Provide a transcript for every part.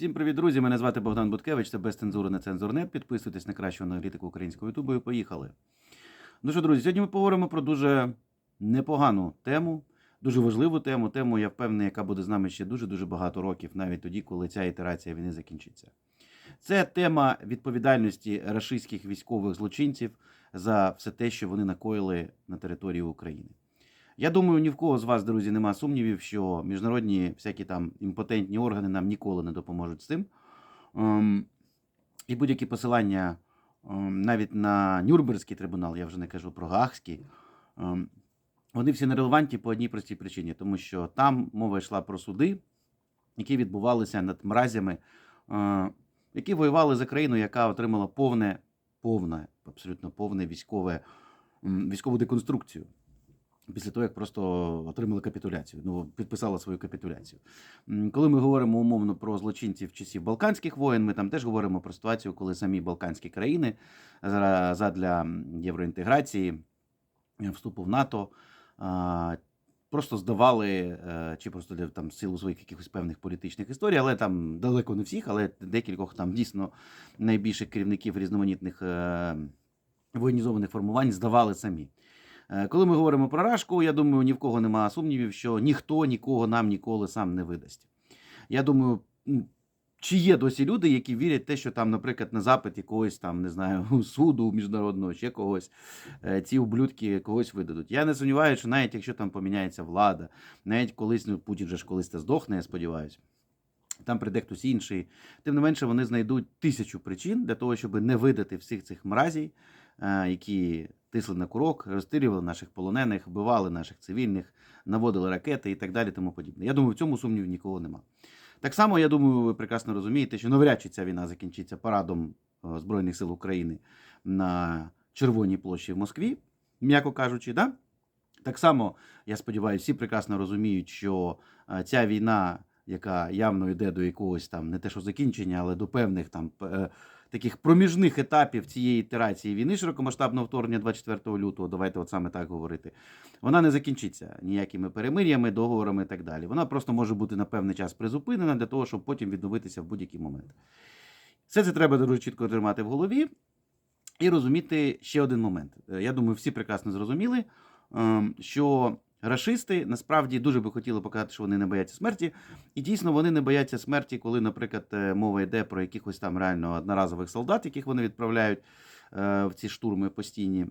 Всім привіт, друзі! Мене звати Богдан Буткевич, це без цензури на цензурнет. Підписуйтесь на кращу аналітику українського ютубу і поїхали. Ну що, друзі, сьогодні ми поговоримо про дуже непогану тему, дуже важливу тему. Тему, я впевнений, яка буде з нами ще дуже-дуже багато років, навіть тоді, коли ця ітерація війни закінчиться. Це тема відповідальності рашистських військових злочинців за все те, що вони накоїли на території України. Я думаю, ні в кого з вас, друзі, нема сумнівів, що міжнародні всякі там імпотентні органи нам ніколи не допоможуть з цим. Ем, і будь-які посилання ем, навіть на Нюрнберзький трибунал, я вже не кажу про Гаагський, ем, вони всі нерелевантні по одній простій причині, тому що там мова йшла про суди, які відбувалися над мразями, е, які воювали за країну, яка отримала повне, повне, абсолютно повне військове, військову деконструкцію після того, як просто отримали капітуляцію, ну, підписала свою капітуляцію. Коли ми говоримо умовно про злочинців часів Балканських воєн, ми там теж говоримо про ситуацію, коли самі Балканські країни за- задля євроінтеграції, е, вступу в НАТО. Просто здавали, е, чи просто там силу своїх якихось певних політичних історій, але там далеко не всіх, але декількох там дійсно найбільших керівників різноманітних е, воєнізованих формувань здавали самі. Е, Коли ми говоримо про Рашку, я думаю, ні в кого немає сумнівів, що ніхто нікого нам ніколи сам не видасть. Я думаю, чи є досі люди, які вірять те, що там, наприклад, на запит якогось там, не знаю, суду міжнародного ще когось, е, ці ублюдки когось видадуть. Я не сумніваюся, що навіть якщо там поміняється влада, навіть колись, ну Путін же ж колись те здохне, я сподіваюся. Там прийде хтось інший. Тим не менше, вони знайдуть тисячу причин для того, щоб не видати всіх цих мразій, е, які тисли на курок, розстрілювали наших полонених, вбивали наших цивільних, наводили ракети і так далі. Тому подібне. Я думаю, в цьому сумнівів нікого нема. Так само, я думаю, ви прекрасно розумієте, що навряд чи ця війна закінчиться парадом е, Збройних сил України на Червоній площі в Москві, м'яко кажучи, да? Так само, я сподіваюся, всі прекрасно розуміють, що е, ця війна, яка явно йде до якогось там не те, що закінчення, але до певних там е, таких проміжних етапів цієї ітерації війни широкомасштабного вторгнення 24 лютого, давайте от саме так говорити, вона не закінчиться ніякими перемир'ями, договорами і так далі. Вона просто може бути на певний час призупинена для того, щоб потім відновитися в будь-який момент. Все це треба дуже чітко тримати в голові і розуміти ще один момент. Е, Я думаю, всі прекрасно зрозуміли, ем, що рашисти насправді дуже би хотіли показати, що вони не бояться смерті. І дійсно вони не бояться смерті, коли, наприклад, е, мова йде про якихось там реально одноразових солдат, яких вони відправляють е, в ці штурми постійні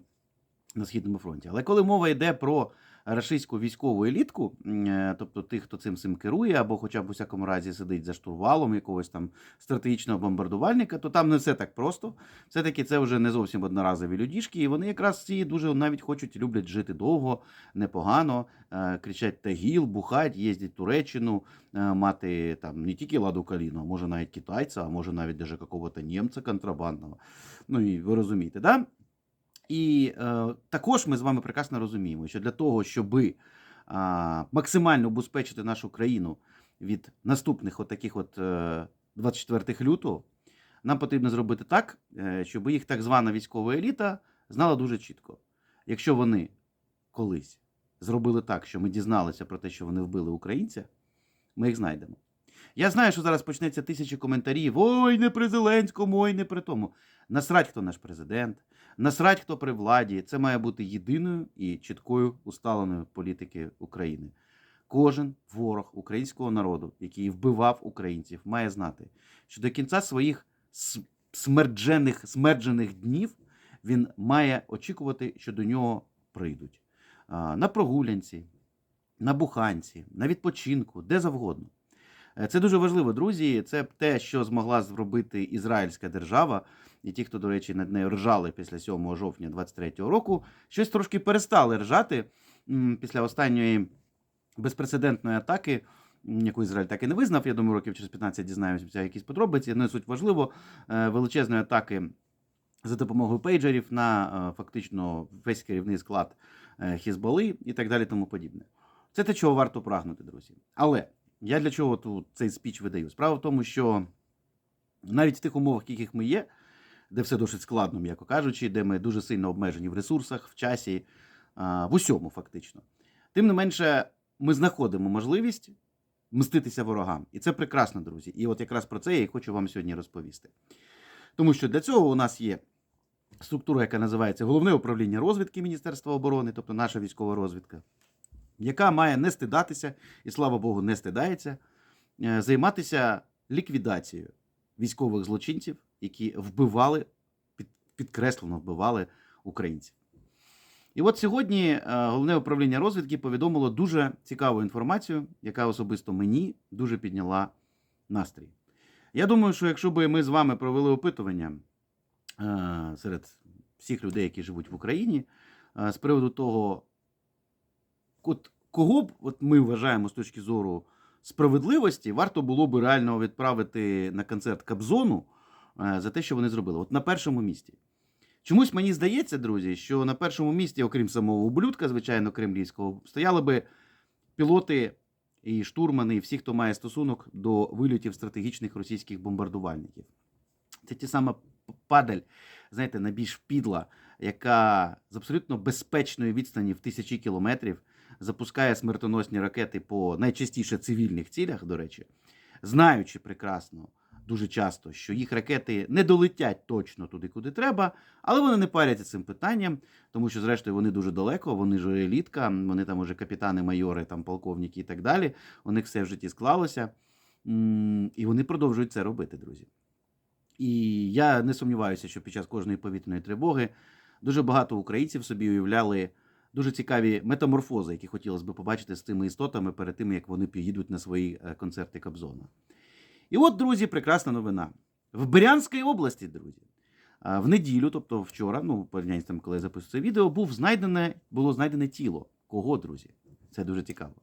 на східному фронті. Але коли мова йде про рашистську військову елітку, е, тобто тих, хто цим цим керує, або хоча б у всякому разі сидить за штурвалом якогось там стратегічного бомбардувальника, то там не все так просто. Все-таки це вже не зовсім одноразові людішки, і вони якраз ці дуже навіть хочуть люблять жити довго, непогано, е, кричать тагіл, бухать, їздять в Туреччину, е, мати там не тільки ладу каліну, а може навіть китайця, а може навіть даже какого-то німця контрабандного. Ну і ви розумієте, да? І е, також ми з вами прекрасно розуміємо, що для того, щоб е, максимально убезпечити нашу країну від наступних от от е, 24 лютого, нам потрібно зробити так, е, щоб їх так звана військова еліта знала дуже чітко. Якщо вони колись зробили так, що ми дізналися про те, що вони вбили українця, ми їх знайдемо. Я знаю, що зараз почнеться тисячі коментарів: ой, не при Зеленському, ой, не при тому. Насрать, хто наш президент, насрать, хто при владі. Це має бути єдиною і чіткою усталеною політики України. Кожен ворог українського народу, який вбивав українців, має знати, що до кінця своїх смерджених, смерджених днів він має очікувати, що до нього прийдуть на прогулянці, на буханці, на відпочинку, де завгодно. Е, Це дуже важливо, друзі. Це те, що змогла зробити ізраїльська держава, і ті, хто, до речі, над нею ржали після 7 жовтня 23-го року, щось трошки перестали ржати після останньої безпрецедентної атаки, яку Ізраїль так і не визнав. Я думаю, років через 15 дізнаємося якісь подробиці. Не суть важливо е, величезної атаки за допомогою пейджерів на е, фактично весь керівний склад е, Хізболи і так далі, тому подібне. Це те, чого варто прагнути, друзі. Але я для чого тут цей спіч видаю? Справа в тому, що навіть в тих умовах, в яких ми є, де все досить складно, м'яко кажучи, де ми дуже сильно обмежені в ресурсах, в часі, в усьому фактично. Тим не менше, ми знаходимо можливість мститися ворогам. І це прекрасно, друзі. І от якраз про це я і хочу вам сьогодні розповісти. Тому що для цього у нас є структура, яка називається Головне управління розвідки Міністерства оборони, тобто наша військова розвідка, яка має не стидатися, і слава Богу, не стидається, е, займатися ліквідацією військових злочинців, які вбивали, під, підкреслено вбивали українців. І от сьогодні е, головне управління розвідки повідомило дуже цікаву інформацію, яка особисто мені дуже підняла настрій. Я думаю, що якщо б ми з вами провели опитування е, серед всіх людей, які живуть в Україні, е, з приводу того, от кого б от ми вважаємо з точки зору справедливості, варто було б реально відправити на концерт Кабзону за те, що вони зробили. От на першому місці. Чомусь мені здається, друзі, що на першому місці, окрім самого ублюдка, звичайно, кремлівського, стояли би пілоти і штурмани, і всі, хто має стосунок до вильотів стратегічних російських бомбардувальників. Це ті сама падаль, знаєте, найбільш підла, яка з абсолютно безпечної відстані в тисячі кілометрів запускає смертоносні ракети по найчастіше цивільних цілях, до речі, знаючи прекрасно дуже часто, що їх ракети не долетять точно туди, куди треба, але вони не паряться цим питанням, тому що, зрештою, вони дуже далеко, вони ж елітка, вони там уже капітани, майори, там полковники і так далі. У них все в житті склалося. І вони продовжують це робити, друзі. І я не сумніваюся, що під час кожної повітряної тривоги дуже багато українців собі уявляли дуже цікаві метаморфози, які хотілося б побачити з цими істотами перед тим, як вони поїдуть на свої е, концерти Кобзона. І от, друзі, прекрасна новина. В Брянській області, друзі, в неділю, тобто вчора, ну, в порівнянні з тим, коли я записую це відео, був знайдене, було знайдене тіло. Кого, друзі? Це дуже цікаво.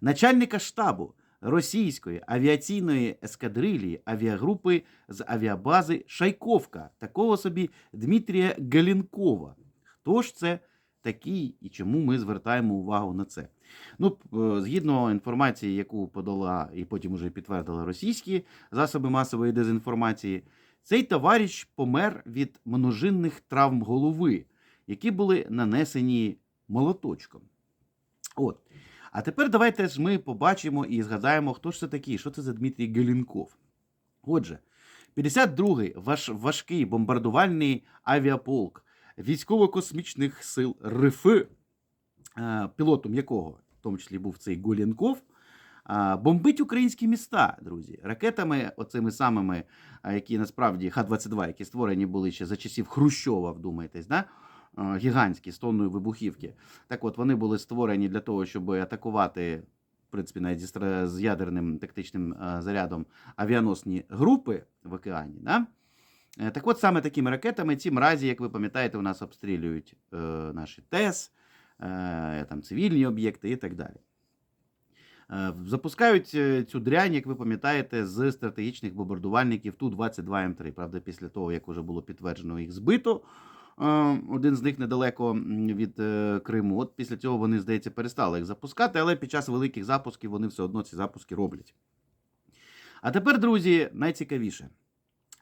Начальника штабу російської авіаційної ескадрилії авіагрупи з авіабази Шайковка, такого собі Дмитрія Галінкова. Хто ж це такий і чому ми звертаємо увагу на це? Ну, е, згідно інформації, яку подала і потім уже підтвердила російські засоби масової дезінформації, цей товариш помер від множинних травм голови, які були нанесені молоточком. От. А тепер давайте ж ми побачимо і згадаємо, хто ж це такий, що це за Дмитрій Галінков. Отже, 52-й важ, важкий бомбардувальний авіаполк військово-космічних сил РФ, е, пілотом якого в тому числі був цей Голінков, бомбить українські міста, друзі, ракетами, оцими самими, які насправді Х-22, які створені були ще за часів Хрущова, вдумайтесь, да? Гігантські з тонною вибухівки. Так от вони були створені для того, щоб атакувати. В принципі, навіть з ядерним тактичним зарядом авіаносні групи в океані. Да? Е, Так от саме такими ракетами ці мразі, як ви пам'ятаєте, у нас обстрілюють е, наші ТЕС, там, цивільні об'єкти і так далі. Е, Запускають е, цю дрянь, як ви пам'ятаєте, з стратегічних бомбардувальників Ту-22М3. Правда, після того, як вже було підтверджено їх збито, е, один з них недалеко від е, Криму. От після цього вони, здається, перестали їх запускати, але під час великих запусків вони все одно ці запуски роблять. А тепер, друзі, найцікавіше.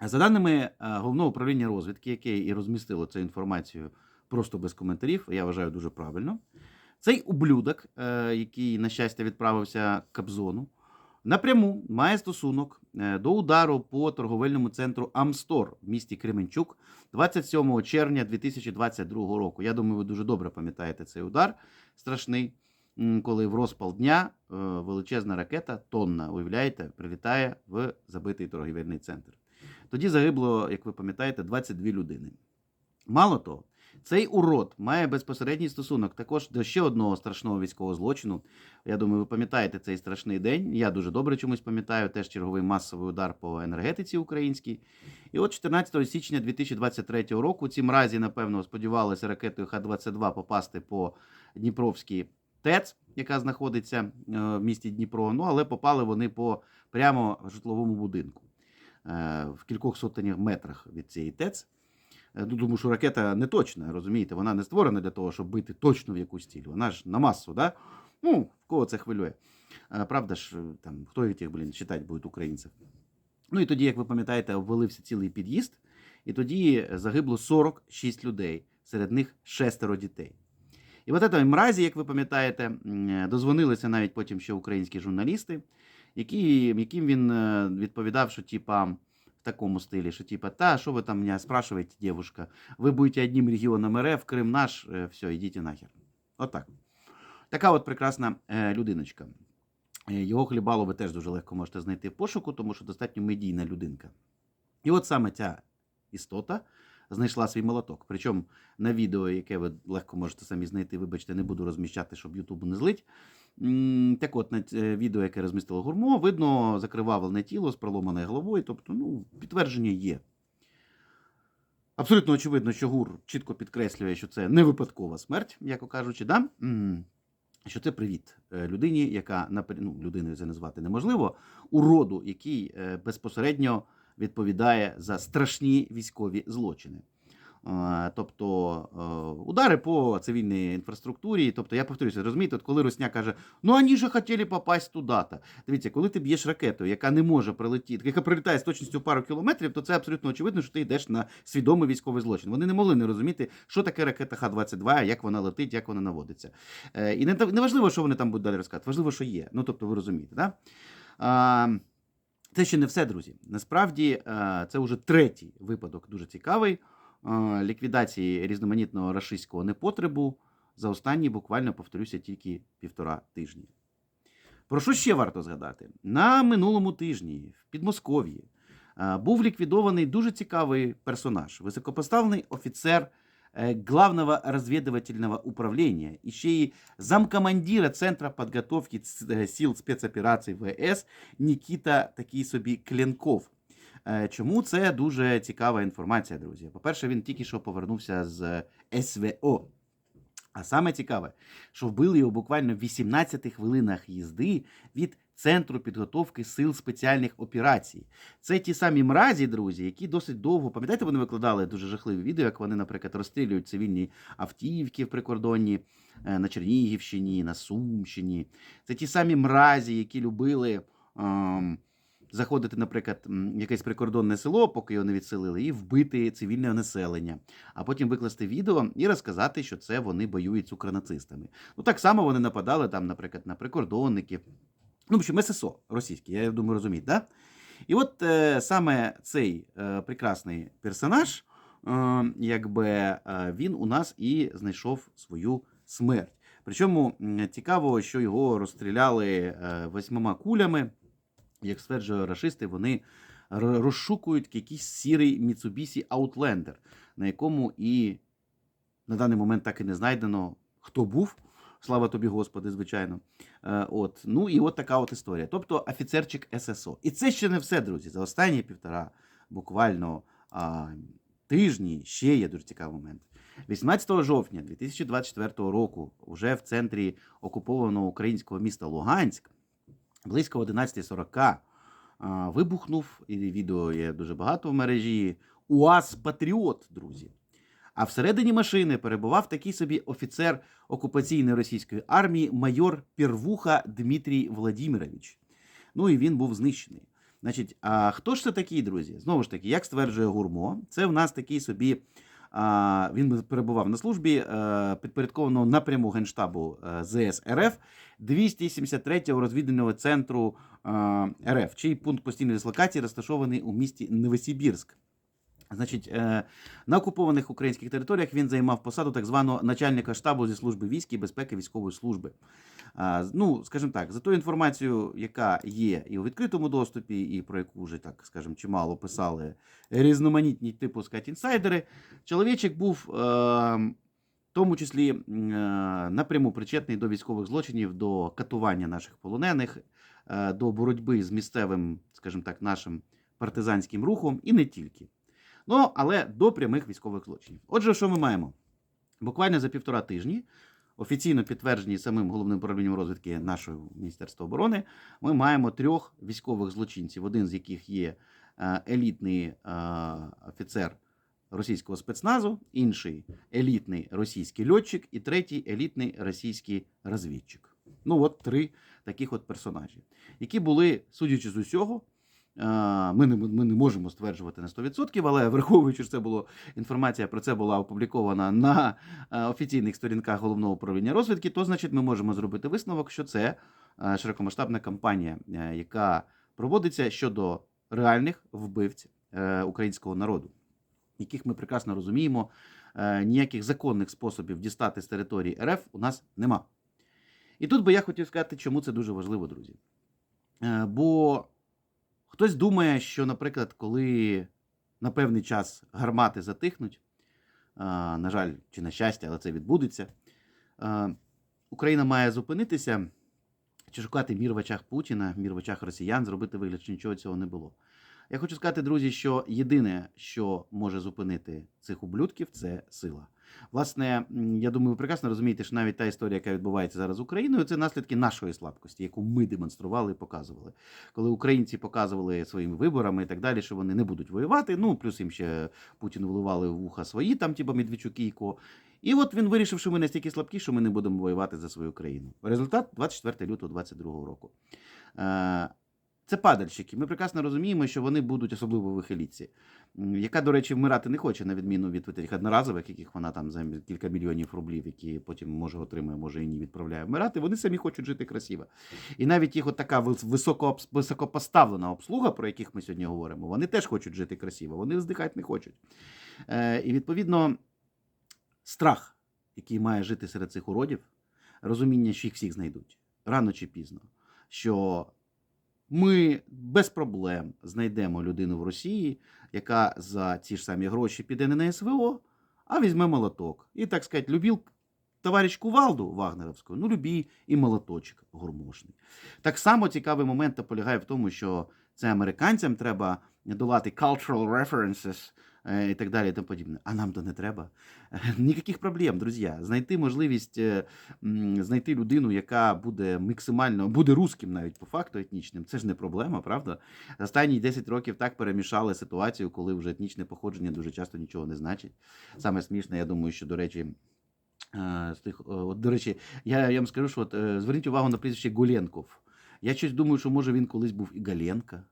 За даними е, головного управління розвідки, яке і розмістило цю інформацію просто без коментарів, я вважаю дуже правильно. Цей ублюдок, е, який, на щастя, відправився к Кобзону, напряму має стосунок е, до удару по торговельному центру Амстор в місті Кременчук 27 червня 2022 року. Я думаю, ви дуже добре пам'ятаєте цей удар страшний, коли в розпал дня е, величезна ракета, тонна, уявляєте, прилітає в забитий торговельний центр. Тоді загибло, як ви пам'ятаєте, 22 людини. Мало того, цей урод має безпосередній стосунок також до ще одного страшного військового злочину. Я думаю, ви пам'ятаєте цей страшний день. Я дуже добре чомусь пам'ятаю, теж черговий масовий удар по енергетиці українській. І от 14 січня 2023 року ці мразі, напевно, сподівалися ракетою Х-22 попасти по Дніпровській ТЕЦ, яка знаходиться е, в місті Дніпро. Ну, але попали вони по прямо житловому будинку е, в кількох сотнях метрах від цієї ТЕЦ. Е, Ну, тому що ракета не точна, розумієте, вона не створена для того, щоб бити точно в якусь ціль. Вона ж на масу, да? Ну, в кого це хвилює. Е, Правда ж, е, там, хто їх, блін, читати буде українців. Ну і тоді, як ви пам'ятаєте, обвалився цілий під'їзд, і тоді загибло 46 людей, серед них шестеро дітей. І от цій мразі, як ви пам'ятаєте, дозвонилися навіть потім ще українські журналісти які, яким він відповідав, що типа в такому стилі, що типа, та що ви там мене спрашиваєте, девушка, ви будете одним регіоном РФ, Крим наш, е, все, йдіть нахер. Отак. Така от прекрасна е, людиночка. Е, Його хлібало ви теж дуже легко можете знайти в пошуку, тому що достатньо медійна людинка. І от саме ця істота знайшла свій молоток. Причому на відео, яке ви легко можете самі знайти, вибачте, не буду розміщати, щоб Ютубу не злить. Так от, на відео, яке розмістило гурмо, видно закривавлене тіло з проломаною головою. Тобто, ну, підтвердження є. Абсолютно очевидно, що гур чітко підкреслює, що це не випадкова смерть, м'яко кажучи, да? Що це привіт е, людині, яка ну, людиною це назвати неможливо, уроду, який е, безпосередньо відповідає за страшні військові злочини. Е, Тобто е, удари по цивільній інфраструктурі. Тобто, я повторюся, розумієте, от коли Русня каже, ну вони же хотіли попасть туди-то. Дивіться, коли ти б'єш ракету, яка не може прилетіти, яка прилітає з точністю пару кілометрів, то це абсолютно очевидно, що ти йдеш на свідомий військовий злочин. Вони не могли не розуміти, що таке ракета Х-22, як вона летить, як вона наводиться. Е, І не, важливо, що вони там будуть далі розказувати, важливо, що є. Ну тобто, ви розумієте, да? Це ще не все, друзі. Насправді, це вже третій випадок, дуже цікавий ліквідації різноманітного рашистського непотребу за останні, буквально повторюся, тільки півтора тижні. Про що ще варто згадати? На минулому тижні в Підмосков'ї був ліквідований дуже цікавий персонаж, високопоставлений офіцер е, Главного розвідувального управління і ще й замкомандира Центру підготовки е, сил спецоперацій ВС Нікіта такий собі Кленков. Е, Чому це дуже цікава інформація, друзі? По-перше, він тільки що повернувся з СВО. А саме цікаве, що вбили його буквально в 18 хвилинах їзди від Центру підготовки сил спеціальних операцій. Це ті самі мразі, друзі, які досить довго, пам'ятаєте, вони викладали дуже жахливі відео, як вони, наприклад, розстрілюють цивільні автівки в прикордонні е, на Чернігівщині, на Сумщині. Це ті самі мразі, які любили. ем, Заходити, наприклад, якесь прикордонне село, поки його не відселили, і вбити цивільне населення, а потім викласти відео і розказати, що це вони воюють з укронацистами. Ну так само вони нападали там, наприклад, на прикордонників. Ну, в общем, ССО російські, я думаю, розумієте, да? І от е, саме цей е, прекрасний персонаж, е, якби е, він у нас і знайшов свою смерть. Причому цікаво, що його розстріляли е, восьмома кулями. Як стверджують рашисти, вони розшукують якийсь сірий Mitsubishi Outlander, на якому і на даний момент так і не знайдено, хто був. Слава тобі, Господи, звичайно. Е, от. Ну і от така от історія. Тобто офіцерчик ССО. І це ще не все, друзі. За останні півтора буквально а, тижні ще є дуже цікавий момент. 18 жовтня 2024 року, вже в центрі окупованого українського міста Луганськ, близько 11.40 вибухнув, і відео є дуже багато в мережі. УАЗ Патріот, друзі. А всередині машини перебував такий собі офіцер окупаційної російської армії, майор Первуха Дмитрій Владимирович. Ну і він був знищений. Значить, а хто ж це такий, друзі? Знову ж таки, як стверджує Гурмо, це в нас такий собі. Він перебував на службі е, підпорядкованого напряму Генштабу е, ЗС РФ 273-го розвідувального центру е, РФ, чий пункт постійної дислокації розташований у місті Новосибірськ. Значить, на окупованих українських територіях він займав посаду так званого начальника штабу зі служби військ і безпеки військової служби. Ну, скажімо так, за ту інформацію, яка є і у відкритому доступі, і про яку вже так скажімо, чимало писали різноманітні типу сказати, інсайдери, чоловічик був. Е, в тому числі е, напряму причетний до військових злочинів, до катування наших полонених, е, до боротьби з місцевим, скажімо так, нашим партизанським рухом і не тільки. Ну, але до прямих військових злочинів. Отже, що ми маємо? Буквально за півтора тижні, офіційно підтверджені самим головним управлінням розвідки нашого Міністерства оборони, ми маємо трьох військових злочинців, один з яких є е, елітний е, офіцер російського спецназу, інший елітний російський льотчик, і третій елітний російський розвідчик. Ну, от три таких от персонажі, які були, судячи з усього, Ми не, ми не можемо стверджувати на 100%, але враховуючи, що це було інформація про це була опублікована на е, офіційних сторінках головного управління розвідки, то значить ми можемо зробити висновок, що це е, широкомасштабна кампанія, е, яка проводиться щодо реальних вбивць українського народу, яких ми прекрасно розуміємо, ніяких законних способів дістати з території РФ у нас нема. І тут би я хотів сказати, чому це дуже важливо, друзі. Бо хтось думає, що, наприклад, коли на певний час гармати затихнуть, на жаль, чи на щастя, але це відбудеться, Україна має зупинитися чи шукати мір в очах Путіна, мір в очах росіян, зробити вигляд, що нічого цього не було. Я хочу сказати, друзі, що єдине, що може зупинити цих ублюдків, це сила. Власне, я думаю, ви прекрасно розумієте, що навіть та історія, яка відбувається зараз з Україною, це наслідки нашої слабкості, яку ми демонстрували і показували. Коли українці показували своїми виборами і так далі, що вони не будуть воювати. Ну плюс їм ще Путін вливали в вуха свої, там, типа Медведчуки і ко. І от він вирішив, що ми настільки слабкі, що ми не будемо воювати за свою країну. Результат 24 лютого 2022 року. Це падальщики. Ми прекрасно розуміємо, що вони будуть особливо в вихилітці, м, яка, до речі, вмирати не хоче, на відміну від тих одноразових, яких вона там за кілька мільйонів рублів, які потім може отримає, може і ні відправляє вмирати. Вони самі хочуть жити красиво. І навіть їх от така вис- високо, високопоставлена обслуга, про яких ми сьогодні говоримо, вони теж хочуть жити красиво, вони здихати не хочуть. Е, і відповідно, страх, який має жити серед цих уродів, розуміння, що їх всіх знайдуть рано чи пізно. Що ми без проблем знайдемо людину в Росії, яка за ці ж самі гроші піде не на СВО, а візьме молоток. І, так сказати, любив товариш Кувалду Вагнеровського, ну любі і молоточок гормошний. Так само цікавий момент полягає в тому, що це американцям треба долати cultural references е, і так далі, і тому подібне. А нам то не треба. Ніяких проблем, друзі. Знайти можливість е, знайти людину, яка буде максимально буде русським навіть по факту етнічним. Це ж не проблема, правда? Останні 10 років так перемішали ситуацію, коли вже етнічне походження дуже часто нічого не значить. Саме смішне, я думаю, що до речі. е, З тих, е, от, до речі, я, я вам скажу, що от, е, зверніть увагу на прізвище Гуленков. Я щось думаю, що може він колись був і Галенка.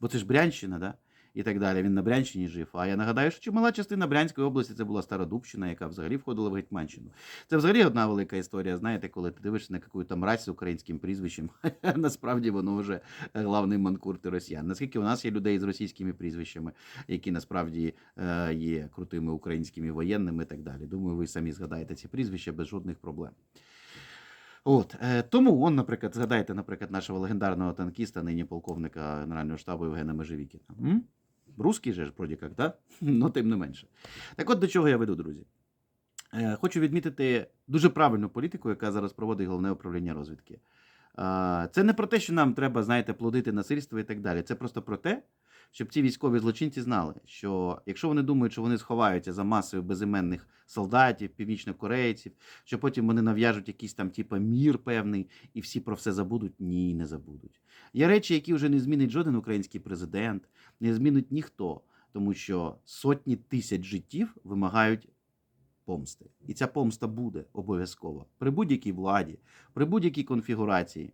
Бо це ж Брянщина, да? І так далі. Він на Брянщині жив. А я нагадаю, що чимала частина Брянської області це була Стародубщина, яка взагалі входила в Гетьманщину. Це взагалі одна велика історія. Знаєте, коли ти дивишся на якусь там мразь з українським прізвищем, насправді воно вже главний манкурт росіян. Наскільки у нас є людей з російськими прізвищами, які насправді е, є крутими українськими воєнними і так далі. Думаю, ви самі згадаєте ці прізвища без жодних проблем. От е, тому он, наприклад, згадайте, наприклад, нашого легендарного танкіста, нині полковника Генерального штабу Євгена Межевікіна. Русський же ж, вроді да? Ну, тим не менше. Так от до чого я веду, друзі. Е, Хочу відмітити дуже правильну політику, яка зараз проводить головне управління розвідки. Це не про те, що нам треба, знаєте, плодити насильство і так далі. Це просто про те, щоб ці військові злочинці знали, що якщо вони думають, що вони сховаються за масою безіменних солдатів, північнокорейців, що потім вони нав'яжуть якийсь там типу, мір певний, і всі про все забудуть, ні, не забудуть. Є речі, які вже не змінить жоден український президент, не змінить ніхто, тому що сотні тисяч життів вимагають помсти. І ця помста буде обов'язково при будь-якій владі, при будь-якій конфігурації.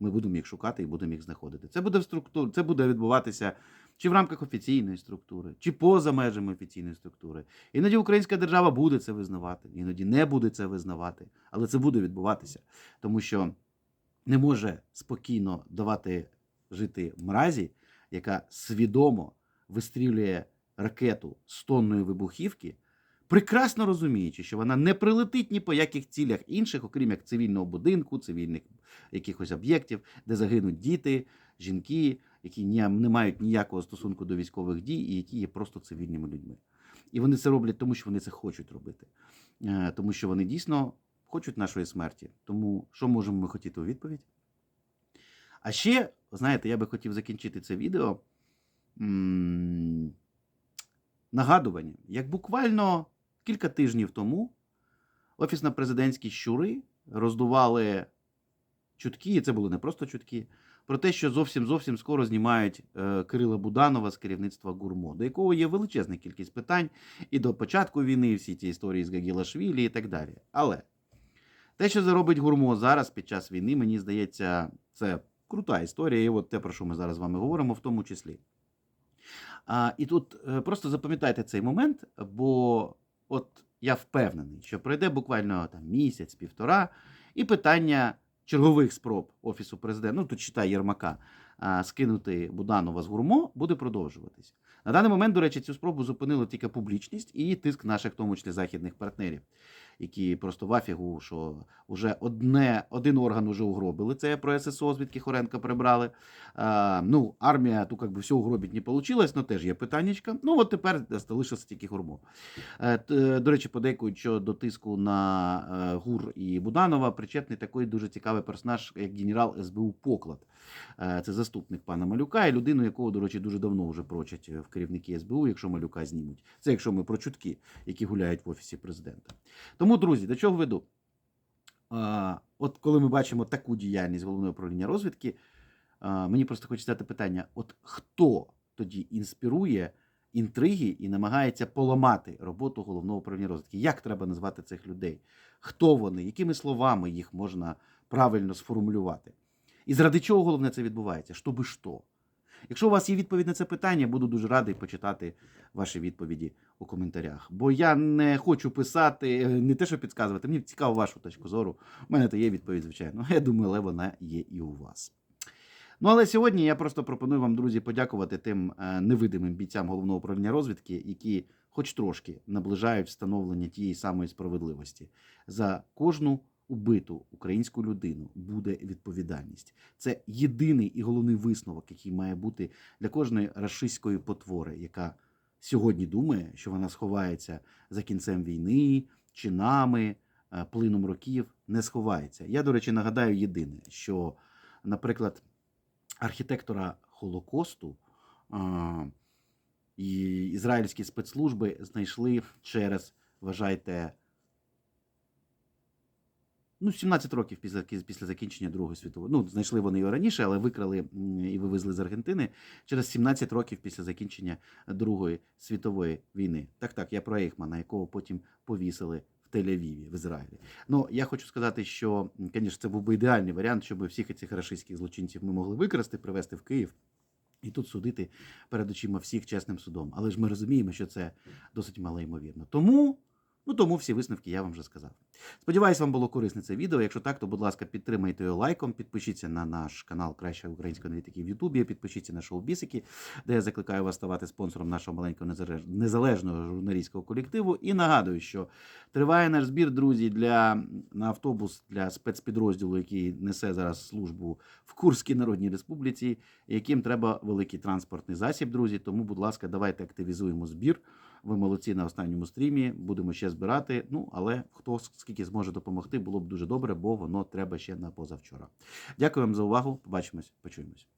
Ми будемо їх шукати і будемо їх знаходити. Це буде в структур... це буде відбуватися чи в рамках офіційної структури, чи поза межами офіційної структури. Іноді українська держава буде це визнавати, іноді не буде це визнавати, але це буде відбуватися, тому що не може спокійно давати жити мразі, яка свідомо вистрілює ракету з тонною вибухівки, прекрасно розуміючи, що вона не прилетить ні по яких цілях інших, окрім як цивільного будинку, цивільних якихось об'єктів, де загинуть діти, жінки, які не мають ніякого стосунку до військових дій і які є просто цивільними людьми. І вони це роблять тому, що вони це хочуть робити, Е, тому що вони дійсно хочуть нашої смерті. Тому що можемо ми хотіти у відповідь? А ще, знаєте, я би хотів закінчити це відео м, нагадуванням, як буквально кілька тижнів тому офісно-президентські щури роздували чутки, і це були не просто чутки, про те, що зовсім зовсім скоро знімають е, Кирила Буданова з керівництва ГУРМО, до якого є величезна кількість питань і до початку війни, і всі ті історії з Гагілашвілі і так далі. Але те, що заробить ГУРМО зараз під час війни, мені здається, це крута історія, і от те, про що ми зараз з вами говоримо, в тому числі. А, і тут е, просто запам'ятайте цей момент, бо от я впевнений, що пройде буквально там місяць, півтора, і питання чергових спроб Офісу президента, ну тут читай Єрмака, скинути Буданова з гурмо, буде продовжуватись. На даний момент, до речі, цю спробу зупинила тільки публічність і тиск наших, в тому числі західних партнерів, які просто в афігу, що вже одне, один орган вже угробили. Це про ССО, звідки Хоренка прибрали. А, ну, армія, тут як би все угробить не вийшло, але теж є питаннячка. Ну, от тепер залишилося тільки гурмо. Е, До речі, подейкують, що до тиску на е, ГУР і Буданова причетний такий дуже цікавий персонаж, як генерал СБУ Поклад. Е, Це заступник пана Малюка і людину, якого, до речі, дуже давно вже прочать в керівники СБУ, якщо Малюка знімуть. Це якщо ми про чутки, які гуляють в офісі президента. Тому, друзі, до чого веду? От коли ми бачимо таку діяльність головного управління розвідки, мені просто хочеться задати питання: от хто тоді інспірує інтриги і намагається поламати роботу головного управління розвідки? Як треба назвати цих людей? Хто вони? Якими словами їх можна правильно сформулювати? І заради чого головне це відбувається? Щоби що? Якщо у вас є відповідь на це питання, буду дуже радий почитати ваші відповіді у коментарях. Бо я не хочу писати, е, не те, що підказувати, мені цікаво вашу точку зору. У мене то є відповідь, звичайно. Я думаю, але вона є і у вас. Ну, але сьогодні я просто пропоную вам, друзі, подякувати тим е, невидимим бійцям головного управління розвідки, які хоч трошки наближають встановлення тієї самої справедливості. За кожну убиту українську людину буде відповідальність. Це єдиний і головний висновок, який має бути для кожної рашистської потвори, яка сьогодні думає, що вона сховається за кінцем війни, чинами, е, плином років, не сховається. Я, до речі, нагадаю єдине, що, наприклад, архітектора Холокосту і ізраїльські спецслужби знайшли через, вважайте, ну, 17 років після, після закінчення Другої світової. Ну, знайшли вони його раніше, але викрали і вивезли з Аргентини через 17 років після закінчення Другої світової війни. Так, так, я про Ейхмана, якого потім повісили в Тель-Авіві, в Ізраїлі. Ну, я хочу сказати, що, звісно, це був би ідеальний варіант, щоб всіх цих рашистських злочинців ми могли викрасти, привезти в Київ. І тут судити перед очима всіх чесним судом. Але ж ми розуміємо, що це досить малоймовірно. Тому, ну тому всі висновки я вам вже сказав. Сподіваюсь, вам було корисне це відео. Якщо так, то будь ласка, підтримайте його лайком, підпишіться на наш канал Краща української аналітики в Ютубі, підпишіться на шоу Бісики, де я закликаю вас ставати спонсором нашого маленького незалежного журналістського колективу. І нагадую, що триває наш збір, друзі, для на автобус для спецпідрозділу, який несе зараз службу в Курській Народній Республіці, яким треба великий транспортний засіб, друзі. Тому, будь ласка, давайте активізуємо збір. Ви молодці на останньому стрімі. Будемо ще збирати. Ну але хто скільки зможе допомогти, було б дуже добре, бо воно треба ще на позавчора. Дякую вам за увагу. Побачимось, почуємось.